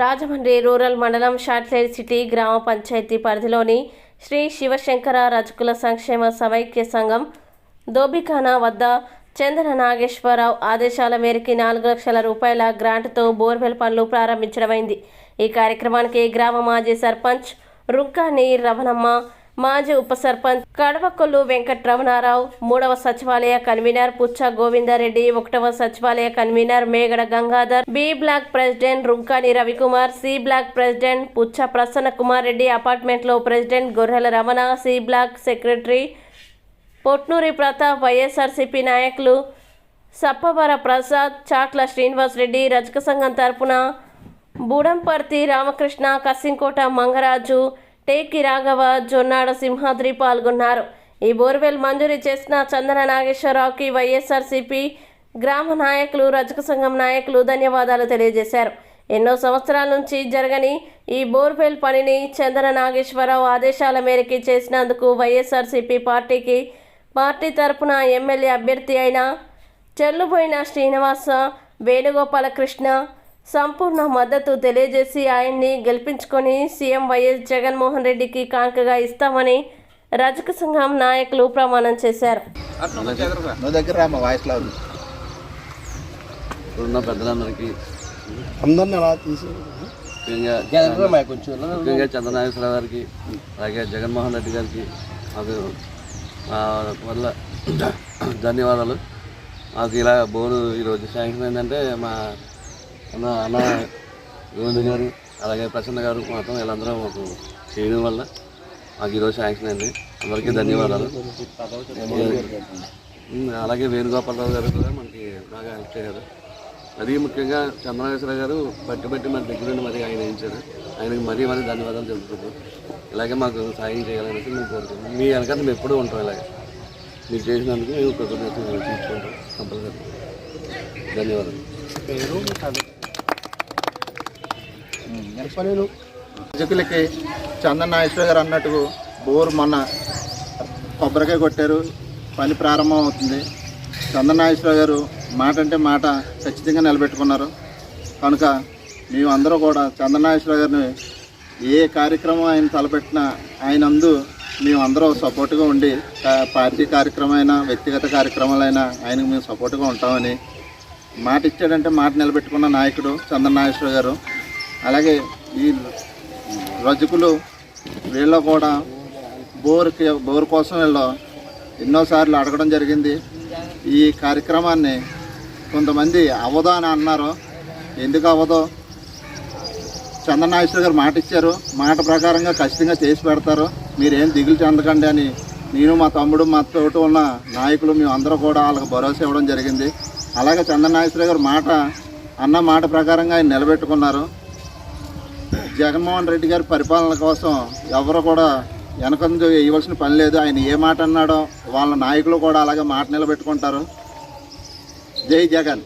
Rajahmundry rural మండలం షాట్లైట్ city గ్రామ పంచాయతీ పరిధిలోని శ్రీ శివశంకర రజకుల సంక్షేమ సమైక్య సంఘం దోబిఖానా వద్ద చందన నాగేశ్వరరావు ఆదేశాల మేరకు నాలుగు లక్షల రూపాయల గ్రాంట్తో బోర్వెల్ పనులు ప్రారంభించడమైంది. ఈ కార్యక్రమానికి గ్రామ మాజీ సర్పంచ్ రుంకాని రమణమ్మ మాజీ ఉప సర్పంచ్ కడవకొల్లు వెంకట్రమణారావు మూడవ సచివాలయ కన్వీనర్ పుచ్చ గోవిందారెడ్డి ఒకటవ సచివాలయ convener Megada Gangadhar B block president Runkani Ravikumar C block president Puccha Prasanna Kumar Reddy అపార్ట్మెంట్లో president Gorrela Ramana C block secretary Potnuri Pratap YSRCP నాయకులు సప్పవర ప్రసాద్ చాట్ల శ్రీనివాస్ రెడ్డి రజక సంఘం తరపున బూడంపర్తి రామకృష్ణ కసింకోట మంగరాజు టేకి రాఘవ జొన్నాడ సింహాద్రి పాల్గొన్నారు. ఈ బోర్వెల్ మంజూరు చేసిన చందన నాగేశ్వరరావుకి వైఎస్ఆర్సీపీ గ్రామ నాయకులు రజక సంఘం నాయకులు ధన్యవాదాలు తెలియజేశారు. ఎన్నో సంవత్సరాల నుంచి జరగని ఈ బోర్వెల్ పనిని చందన నాగేశ్వరరావు ఆదేశాల మేరకు చేసినందుకు వైఎస్ఆర్సీపీ పార్టీకి పార్టీ తరపున ఎమ్మెల్యే అభ్యర్థి అయిన చెల్లుబోయిన శ్రీనివాస వేణుగోపాలకృష్ణ సంపూర్ణ మద్దతు తెలియజేసి ఆయన్ని గెలిపించుకొని సీఎం వైఎస్ జగన్మోహన్ రెడ్డికి కానుకగా ఇస్తామని రజక సంఘం నాయకులు ప్రమాణం చేశారు. నువ్వు దగ్గర రా మా వాయిస్ లాగు ఇప్పుడున్న పెద్దలందరికీ అందరిని అలా తీసి ముఖ్యంగా ముఖ్యంగా చంద్రనాగేశ్వరరావు గారికి అలాగే జగన్మోహన్ రెడ్డి గారికి మాకు వల్ల ధన్యవాదాలు. మాకు ఇలా బోరు ఈరోజు శాంక్షన్ ఏంటంటే మా అన్న అన్న గోవింద్ గారు అలాగే ప్రసన్న గారు మాత్రం వీళ్ళందరూ మాకు చేయడం వల్ల మాకు ఈరోజు శాంక్షన్ అయింది. అందరికీ ధన్యవాదాలు. అలాగే వేణుగోపాలరావు గారు కూడా మనకి బాగా హెల్ప్ చేశారు. మరీ ముఖ్యంగా చంద్రనాగేశ్వర గారు బట్టి బట్టి మన దగ్గర నుండి మరి ఆయన వేయించారు. ఆయనకి మరీ మరీ ధన్యవాదాలు తెలుపుతున్నాం ఇలాగే మాకు సాయం చేయాలనేసి మేము కోరుకుంటాం మీ వెనకాల మేము ఎప్పుడూ ఉంటాం ఇలాగే. మీరు చేసినందుకు మేము కృతజ్ఞతలు తీర్చుకుంటాం కంపల్సరీ ధన్యవాదాలు. పేరు ఎనపలేను రజకులకి చందన్ నాగేశ్వర గారు అన్నట్టు బోరు మొన్న కొబ్బరికాయ కొట్టారు. పని ప్రారంభం అవుతుంది. చందన్ నాగేశ్వర గారు మాట అంటే మాట ఖచ్చితంగా నిలబెట్టుకున్నారు. కనుక మేమందరూ కూడా చందన్ నాగేశ్వర గారిని ఏ కార్యక్రమం ఆయన తలపెట్టినా ఆయన అందు మేమందరం సపోర్ట్గా ఉండి పార్టీ కార్యక్రమం అయినా వ్యక్తిగత కార్యక్రమాలైనా ఆయనకు మేము సపోర్ట్గా ఉంటామని మాట ఇచ్చాడంటే మాట నిలబెట్టుకున్న నాయకుడు చంద్ర నాగేశ్వర గారు. అలాగే ఈ రజకులు వీళ్ళు కూడా బోర్కి బోర్ కోసం వీళ్ళు ఎన్నోసార్లు అడగడం జరిగింది. ఈ కార్యక్రమాన్ని కొంతమంది అవ్వదా అని అన్నారు. ఎందుకు అవ్వదో చంద్రనాగేశ్వర గారు మాట ఇచ్చారు. మాట ప్రకారంగా ఖచ్చితంగా చేసి పెడతారు. మీరేం దిగులు చెందకండి అని నేను మా తమ్ముడు మా తోటి ఉన్న నాయకులు మేము అందరూ కూడా వాళ్ళకి భరోసా ఇవ్వడం జరిగింది. అలాగే చంద్రనాగేశ్వర గారు మాట అన్న మాట ప్రకారంగా ఆయన నిలబెట్టుకున్నారు. జగన్మోహన్ రెడ్డి గారి పరిపాలన కోసం ఎవరు కూడా వెనకందు వేయవలసిన పని లేదు. ఆయన ఏ మాట అన్నాడో వాళ్ళ నాయకులు కూడా అలాగే మాట నిలబెట్టుకుంటారు. జై జగన్.